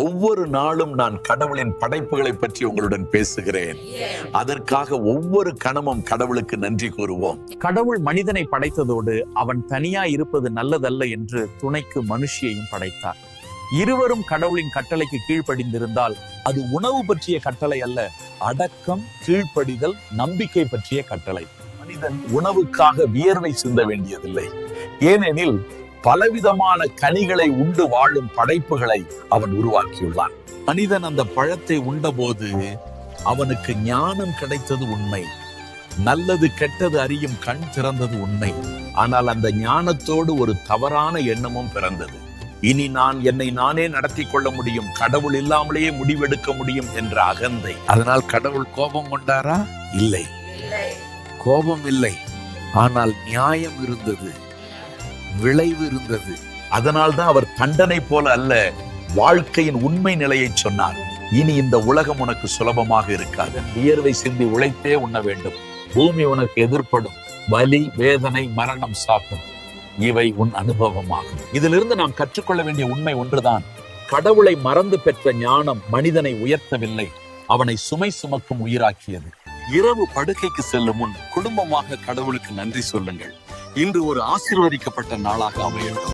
ஒவ்வொரு நாளும் நான் கடவுளின் படைப்புகளை பற்றி உங்களுடன் பேசுகிறேன். அதற்காக ஒவ்வொரு கணமும் கடவுளுக்கு நன்றி கூறுவோம். கடவுள் மனிதனை படைத்ததோடு அவன் தனியா இருப்பது நல்லதல்ல என்று துணைக்கு மனுஷியையும் படைத்தார். இருவரும் கடவுளின் கட்டளைக்கு கீழ்ப்படிந்திருந்தால் அது உணவு பற்றிய கட்டளை அல்ல அடக்கம் கீழ்ப்படிதல் நம்பிக்கை பற்றிய கட்டளை. மனிதன் உணவுக்காக வியர்வை சிந்த வேண்டியதில்லை. ஏனெனில் பலவிதமான கனிகளை உண்டு வாழும் படைப்புகளை அவன் உருவாக்கியுள்ளான். மனிதன் அந்த பழத்தை உண்டபோது அவனுக்கு ஞானம் கிடைத்தது உண்மை. நல்லது கெட்டது அறியும் கண் திறந்தது உண்மை. ஆனால் அந்த ஞானத்தோடு ஒரு தவறான எண்ணமும் பிறந்தது. இனி நான் என்னை நானே நடத்தி கொள்ள முடியும் கடவுள் இல்லாமலேயே முடிவெடுக்க முடியும் என்ற அகந்தை. அதனால் கடவுள் கோபம் கொண்டாரா? இல்லை. கோபம் இல்லை. ஆனால் நியாயம் இருந்தது. விளைவு இருந்தது. அதனால் தான் அவர் தண்டனை போல அல்ல வாழ்க்கையின் உண்மை நிலையை சொன்னார். இனி இந்த உலகம் உனக்கு சுலபமாக இருக்காது. வியர்வை சிந்தி உழைத்தே உண்ண வேண்டும். பூமி உனக்கு எதிர்ப்படும். வலி வேதனை மரணம் சாப்பிடும் இவை உன் அனுபவமாகும். இதிலிருந்து நாம் கற்றுக்கொள்ள வேண்டிய உண்மை ஒன்றுதான். கடவுளை மறந்து பெற்ற ஞானம் மனிதனை உயர்த்தவில்லை. அவனை சுமை சுமக்கும் உயிராக்கியது. இரவு படுக்கைக்கு செல்லும் முன் குடும்பமாக கடவுளுக்கு நன்றி சொல்லுங்கள். இன்று ஒரு ஆசீர்வதிக்கப்பட்ட நாளாக அமையட்டும்.